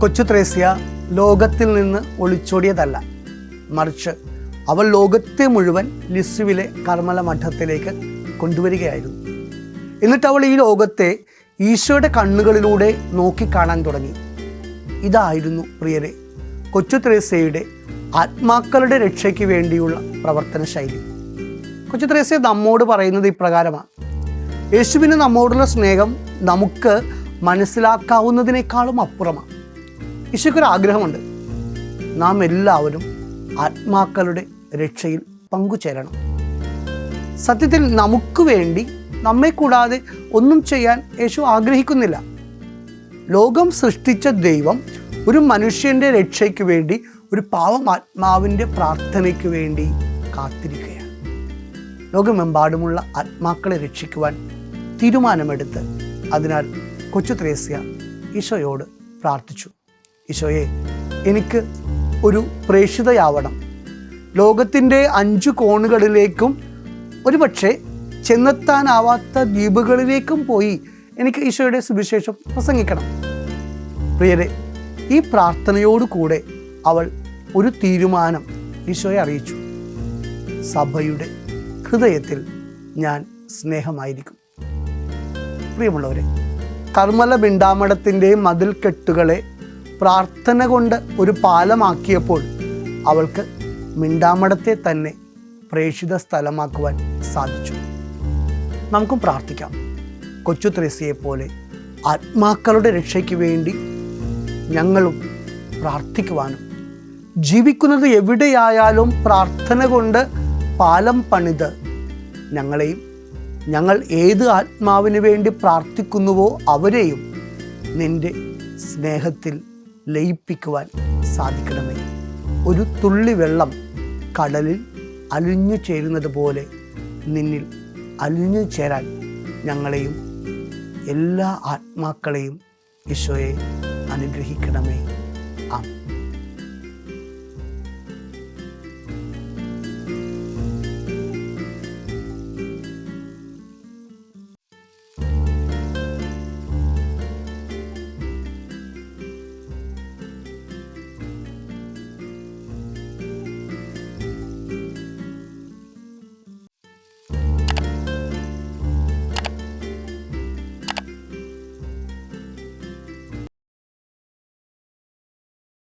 കൊച്ചു ത്രേസ്യ ലോകത്തിൽ നിന്ന് ഒളിച്ചോടിയതല്ല. മറിച്ച് അവൾ ലോകത്തെ മുഴുവൻ ലിസുവിലെ കർമ്മല മഠത്തിലേക്ക് കൊണ്ടുവരികയായിരുന്നു. എന്നിട്ട് അവൾ ഈ ലോകത്തെ ഈശോയുടെ കണ്ണുകളിലൂടെ നോക്കിക്കാണാൻ തുടങ്ങി. ഇതായിരുന്നു പ്രിയരെ കൊച്ചു ത്രേസ്യയുടെ ആത്മാക്കളുടെ രക്ഷയ്ക്ക് വേണ്ടിയുള്ള പ്രവർത്തന ശൈലി കൊച്ചു ത്രേസ്യ നമ്മോട് പറയുന്നത് ഇപ്രകാരമാണ്. യേശുവിന് നമ്മോടുള്ള സ്നേഹം നമുക്ക് മനസ്സിലാക്കാവുന്നതിനേക്കാളും അപ്പുറമാണ്. ഈശോയ്ക്കൊരു ആഗ്രഹമുണ്ട്. നാം എല്ലാവരും ആത്മാക്കളുടെ രക്ഷയിൽ പങ്കുചേരണം. സത്യത്തിൽ നമുക്ക് വേണ്ടി നമ്മെ കൂടാതെ ഒന്നും ചെയ്യാൻ യേശു ആഗ്രഹിക്കുന്നില്ല. ലോകം സൃഷ്ടിച്ച ദൈവം ഒരു മനുഷ്യന്റെ രക്ഷയ്ക്ക് വേണ്ടി ഒരു പാവം ആത്മാവിന്റെ പ്രാർത്ഥനയ്ക്ക് വേണ്ടി കാത്തിരിക്കുകയാണ്. ലോകമെമ്പാടുമുള്ള ആത്മാക്കളെ രക്ഷിക്കുവാൻ തീരുമാനമെടുത്ത് അതിനാൽ കൊച്ചു ത്രേസ്യ ഈശോയോട് പ്രാർത്ഥിച്ചു. ഈശോയെ എനിക്ക് ഒരു പ്രേക്ഷിതയാവണം. ലോകത്തിന്റെ അഞ്ചു കോണുകളിലേക്കും ഒരുപക്ഷെ ചെന്നെത്താനാവാത്ത ദ്വീപുകളിലേക്കും പോയി എനിക്ക് ഈശോയുടെ സുവിശേഷം പ്രസംഗിക്കണം. പ്രിയരെ ഈ പ്രാർത്ഥനയോടുകൂടെ അവൾ ഒരു തീരുമാനം ഈശോയെ അറിയിച്ചു. സഭയുടെ ഹൃദയത്തിൽ ഞാൻ സ്നേഹമായിരിക്കും. പ്രിയമുള്ളവരെ കർമ്മല ബിണ്ടാമടത്തിന്റെ മതിൽക്കെട്ടുകളെ പ്രാർത്ഥന കൊണ്ട് ഒരു പാലമാക്കിയപ്പോൾ അവൾക്ക് മിണ്ടാമടത്തെ തന്നെ പ്രേക്ഷിത സ്ഥലമാക്കുവാൻ സാധിച്ചു. നമുക്കും പ്രാർത്ഥിക്കാം. കൊച്ചു ത്രേസ്യയെ പോലെ ആത്മാക്കളുടെ രക്ഷയ്ക്ക് വേണ്ടി ഞങ്ങളും പ്രാർത്ഥിക്കുവാനും. ജീവിക്കുന്നത് എവിടെയായാലും പ്രാർത്ഥന കൊണ്ട് പാലം പണിത് ഞങ്ങളെയും ഞങ്ങൾ ഏത് ആത്മാവിന് വേണ്ടി പ്രാർത്ഥിക്കുന്നുവോ അവരെയും നിന്റെ സ്നേഹത്തിൽ ലയിപ്പിക്കുവാൻ സാധിക്കണമേ. ഒരു തുള്ളി വെള്ളം കടലിൽ അലിഞ്ഞു ചേരുന്നത് പോലെ നിന്നിൽ അലിഞ്ഞു ചേരാൻ ഞങ്ങളെയും എല്ലാ ആത്മാക്കളെയും ഈശോയെ അനുഗ്രഹിക്കണമേ.